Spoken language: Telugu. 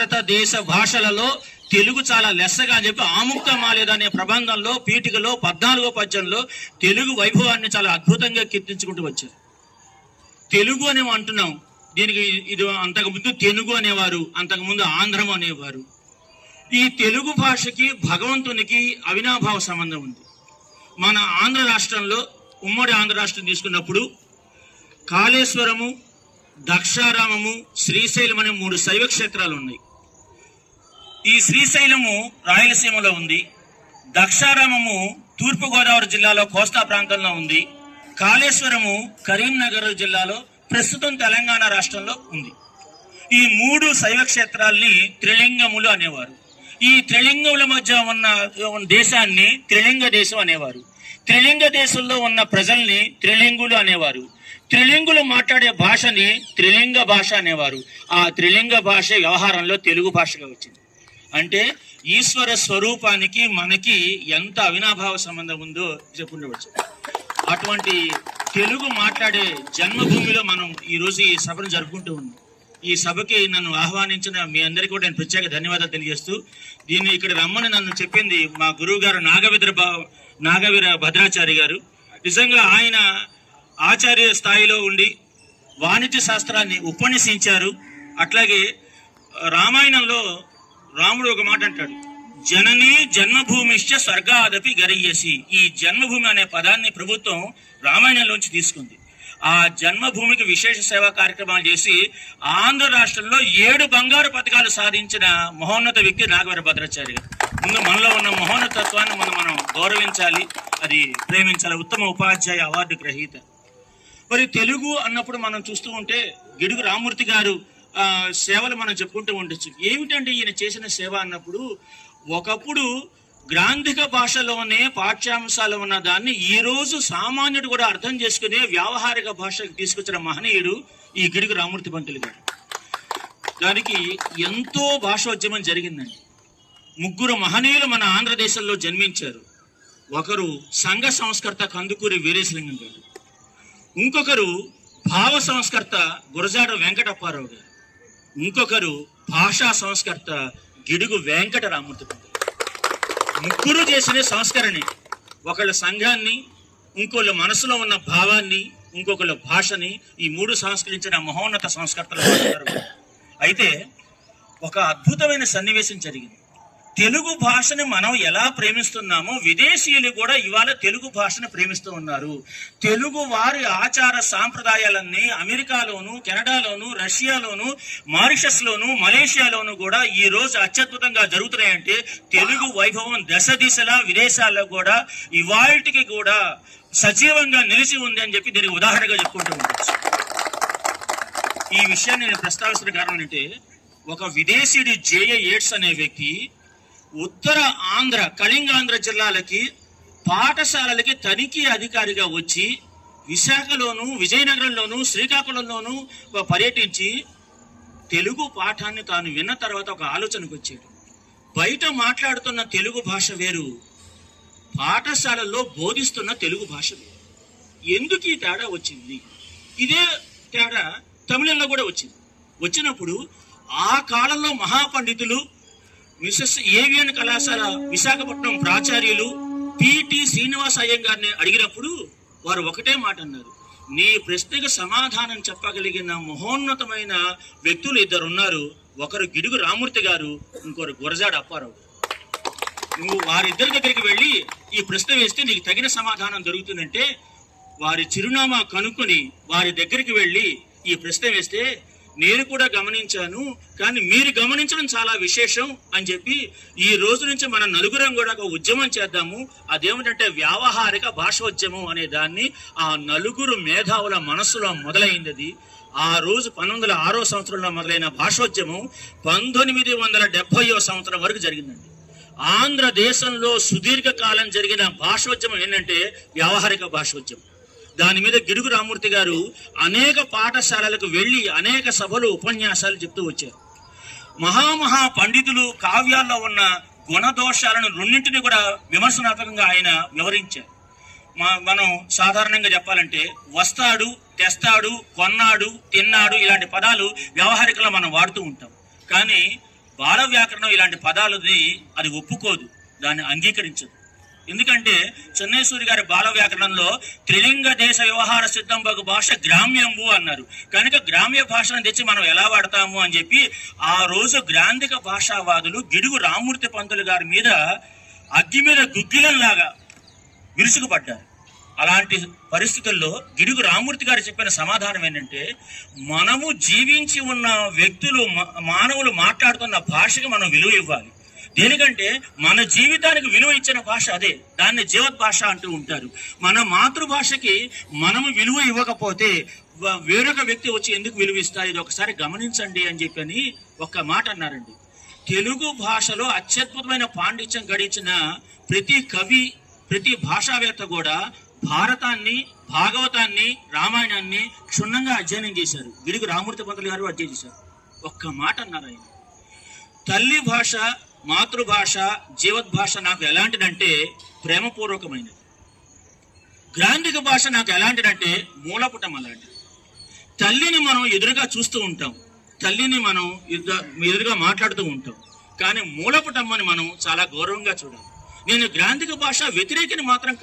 భారతదేశ భాషలలో తెలుగు చాలా లెస్సగా అని చెప్పి ఆముక్తమాలేద అనే ప్రబంధంలో పీఠికలో పద్నాలుగో పద్యంలో తెలుగు వైభవాన్ని చాలా అద్భుతంగా కీర్తించుకుంటూ వచ్చారు. తెలుగు అని అంటున్నాం. దీనికి ఇది అంతకుముందు తెలుగు అనేవారు అంతకుముందు ఆంధ్రం అనేవారు. ఈ తెలుగు భాషకి భగవంతునికి అవినాభావ సంబంధం ఉంది. మన ఆంధ్ర రాష్ట్రంలో ఉమ్మడి ఆంధ్ర రాష్ట్రం తీసుకున్నప్పుడు కాళేశ్వరము దక్షారామము శ్రీశైలం అనే మూడు శైవ క్షేత్రాలు ఉన్నాయి. ఈ శ్రీశైలము రాయలసీమలో ఉంది. దక్షారామము తూర్పుగోదావరి జిల్లాలో కోస్తా ప్రాంతంలో ఉంది. కాళేశ్వరము కరీంనగర్ జిల్లాలో ప్రస్తుతం తెలంగాణ రాష్ట్రంలో ఉంది. ఈ మూడు శైవ క్షేత్రాల్ని త్రిలింగములు అనేవారు. ఈ త్రిలింగముల మధ్య ఉన్న దేశాన్ని త్రిలింగ దేశం అనేవారు. త్రిలింగ దేశంలో ఉన్న ప్రజల్ని త్రిలింగులు అనేవారు. త్రిలింగులు మాట్లాడే భాషని త్రిలింగ భాష అనేవారు. ఆ త్రిలింగ భాష వ్యవహారంలో తెలుగు భాషగా వచ్చింది. అంటే ఈశ్వర స్వరూపానికి మనకి ఎంత అవినాభావ సంబంధం ఉందో చెప్పుండవచ్చు. అటువంటి తెలుగు మాట్లాడే జన్మభూమిలో మనం ఈరోజు ఈ సభను జరుపుకుంటూ ఉన్నాం. ఈ సభకి నన్ను ఆహ్వానించిన మీ అందరికీ కూడా నేను ప్రత్యేక ధన్యవాదాలు తెలియజేస్తూ దీన్ని ఇక్కడ రమ్మని నన్ను చెప్పింది మా గురువు గారు నాగవిద్ర నాగవీర భద్రాచారి గారు. నిజంగా ఆయన ఆచార్య స్థాయిలో ఉండి వాణిజ్య శాస్త్రాన్ని ఉపన్యసించారు. అట్లాగే రామాయణంలో రాముడు ఒక మాట అంటాడు. జనని జన్మభూమిశ్చ స్వర్గాదపి గరయ్యసి ఈ జన్మభూమి అనే పదాన్ని ప్రభుత్వం రామాయణంలోంచి తీసుకుంది. ఆ జన్మభూమికి విశేష సేవా కార్యక్రమాలు చేసి ఆంధ్ర రాష్ట్రంలో ఏడు బంగారు పథకాలు సాధించిన మహోన్నత వ్యక్తి నాగవర భద్రాచార్య ముందు మనలో ఉన్న మహోన్నతత్వాన్ని మనం మనం గౌరవించాలి. అది ప్రేమించాలి. ఉత్తమ ఉపాధ్యాయ అవార్డు గ్రహీత. మరి తెలుగు అన్నప్పుడు మనం చూస్తూ ఉంటే గిడుగు రామూర్తి గారు సేవలు మనం చెప్పుకుంటూ ఉండొచ్చు. ఏమిటంటే ఈయన చేసిన సేవ అన్నప్పుడు ఒకప్పుడు గ్రాంధిక భాషలోనే పాఠ్యాంశాలు ఉన్న దాన్ని ఈ రోజు సామాన్యుడు కూడా అర్థం చేసుకునే వ్యావహారిక భాషకు తీసుకొచ్చిన మహనీయుడు ఈ గిడుగు రామూర్తి పంతులు గారు. దానికి ఎంతో భాషోద్యమం జరిగిందండి. ముగ్గురు మహనీయులు మన ఆంధ్రదేశంలో జన్మించారు. ఒకరు సంఘ సంస్కర్త కందుకూరి వీరేశలింగం గారు. ఇంకొకరు భావ సంస్కర్త గురజాడ వెంకటప్పారావు గారు. ఇంకొకరు భాషా సంస్కర్త గిడుగు వెంకట రామూర్తి ముగ్గురు చేసిన సంస్కరణే. ఒకళ్ళ సంఘాన్ని ఇంకోళ్ళ మనసులో ఉన్న భావాన్ని ఇంకొకళ్ళ భాషని ఈ మూడు సంస్కరించిన మహోన్నత సంస్కర్తలు అయితే ఒక అద్భుతమైన సన్నివేశం జరిగింది. తెలుగు భాషని మనం ఎలా ప్రేమిస్తున్నామో విదేశీయులు కూడా ఇవాళ తెలుగు భాషను ప్రేమిస్తూ ఉన్నారు. తెలుగు వారి ఆచార సాంప్రదాయాలన్నీ అమెరికాలోను కెనడాలోను రష్యాలోను మారిషస్లోను మలేషియాలోను కూడా ఈ రోజు అత్యద్భుతంగా జరుగుతున్నాయంటే తెలుగు వైభవం దశ దిశలా విదేశాల్లో కూడా ఇవాళకి కూడా సజీవంగా నిలిచి ఉంది అని చెప్పి దీనికి ఉదాహరణగా చెప్పుకుంటూ ఉండొచ్చు. ఈ విషయాన్ని నేను ప్రస్తావిస్తున్న కారణం ఏంటంటే ఒక విదేశీయుడి జేఏ ఎయిడ్స్ అనే వ్యక్తి ఉత్తర ఆంధ్ర కళింగాంధ్ర జిల్లాలకి పాఠశాలలకి తనిఖీ అధికారిగా వచ్చి విశాఖలోను విజయనగరంలోను శ్రీకాకుళంలోను పర్యటించి తెలుగు పాఠాన్ని తాను విన్న తర్వాత ఒక ఆలోచనకు వచ్చాడు. బయట మాట్లాడుతున్న తెలుగు భాష వేరు పాఠశాలల్లో బోధిస్తున్న తెలుగు భాష వేరు. ఎందుకు ఈ తేడా వచ్చింది? ఇదే తేడా తమిళంలో కూడా వచ్చింది. వచ్చినప్పుడు ఆ కాలంలో మహాపండితులు మిసెస్ ఏవియన్ కళాశాల విశాఖపట్నం ప్రాచార్యులు పిటి శ్రీనివాస అయ్యంగారిని అడిగినప్పుడు వారు ఒకటే మాట అన్నారు. నీ ప్రశ్నకు సమాధానం చెప్పగలిగిన మహోన్నతమైన వ్యక్తులు ఇద్దరు ఉన్నారు ఒకరు గిడుగు రామూర్తి గారు ఇంకొకరు గురజాడ అప్పారావు. నువ్వు వారిద్దరి దగ్గరికి వెళ్ళి ఈ ప్రశ్న వేస్తే నీకు తగిన సమాధానం దొరుకుతుందంటే వారి చిరునామా కనుక్కొని వారి దగ్గరికి వెళ్ళి ఈ ప్రశ్న వేస్తే నేను కూడా గమనించాను కానీ మీరు గమనించడం చాలా విశేషం అని చెప్పి ఈ రోజు నుంచి మన నలుగురం కూడా ఒక ఉద్యమం చేద్దాము. అదేమిటంటే వ్యావహారిక భాషోద్యమం అనే దాన్ని ఆ నలుగురు మేధావుల మనసులో మొదలైంది ఆ రోజు పంతొమ్మిది వందల ఆరో సంవత్సరంలో మొదలైన భాషోద్యమం పంతొమ్మిది వందల డెబ్బయో సంవత్సరం వరకు జరిగిందండి. ఆంధ్రదేశంలో సుదీర్ఘకాలం జరిగిన భాషోద్యమం ఏంటంటే వ్యావహారిక భాషోద్యమం. దాని మీద గిడుగు రామూర్తి గారు అనేక పాఠశాలలకు వెళ్ళి అనేక సభలు ఉపన్యాసాలు చెప్తూ వచ్చారు. మహామహా పండితులు కావ్యాల్లో ఉన్న గుణదోషాలను రెండింటిని కూడా విమర్శనాత్మకంగా ఆయన వివరించారు. మ- మనం సాధారణంగా చెప్పాలంటే వస్తాడు తెస్తాడు కొన్నాడు తిన్నాడు ఇలాంటి పదాలు వ్యవహారికలో మనం వాడుతూ ఉంటాం. కానీ బాల వ్యాకరణం ఇలాంటి పదాలని అది ఒప్పుకోదు దాన్ని అంగీకరించదు. ఎందుకంటే చెన్నైసూరి గారి బాల వ్యాకరణంలో త్రిలింగ దేశ వ్యవహార సిద్ధంబగు భాష గ్రామ్యంబు అన్నారు. కనుక గ్రామ్య భాషను తెచ్చి మనం ఎలా వాడతాము అని చెప్పి ఆ రోజు గ్రాంధిక భాషావాదులు గిడుగు రామూర్తి పంతులు గారి మీద అగ్గి మీద గుగ్గిలంలాగా విరుసుకుపడ్డారు అలాంటి పరిస్థితుల్లో గిడుగు రామూర్తి గారు చెప్పిన సమాధానం ఏంటంటే మనము జీవించి ఉన్న వ్యక్తులు మానవులు మాట్లాడుతున్న భాషకి మనం విలువ ఇవ్వాలి. దేనికంటే మన జీవితానికి విలువ ఇచ్చిన భాష అదే దాన్ని జీవత్ భాష అంటూ ఉంటారు. మన మాతృభాషకి మనము విలువ ఇవ్వకపోతే వేరొక వ్యక్తి వచ్చి ఎందుకు విలువ ఇస్తారు ఇది ఒకసారి గమనించండి అని చెప్పని ఒక్క మాట అన్నారండి. తెలుగు భాషలో అత్యద్భుతమైన పాండిత్యం గడించిన ప్రతి కవి ప్రతి భాషావేత్త కూడా భారతాన్ని భాగవతాన్ని రామాయణాన్ని క్షుణ్ణంగా అధ్యయనం చేశారు. గిడుగు రామూర్తి పంతులు గారు అధ్యయనం చేశారు. ఒక్క మాట అన్నారు ఆయన. తల్లి భాష మాతృభాష జీవద్భాష నాకు ఎలాంటిదంటే ప్రేమపూర్వకమైనది. గ్రాంధిక భాష నాకు ఎలాంటిదంటే మూలపుటం అలాంటిది. తల్లిని మనం ఎదురుగా చూస్తూ ఉంటాం. తల్లిని మనం ఎదురుగా ఎదురుగా మాట్లాడుతూ ఉంటాం. కానీ మూలపుటమ్మని మనం చాలా గౌరవంగా చూడాలి. నేను గ్రాంధిక భాష వ్యతిరేకిని మాత్రం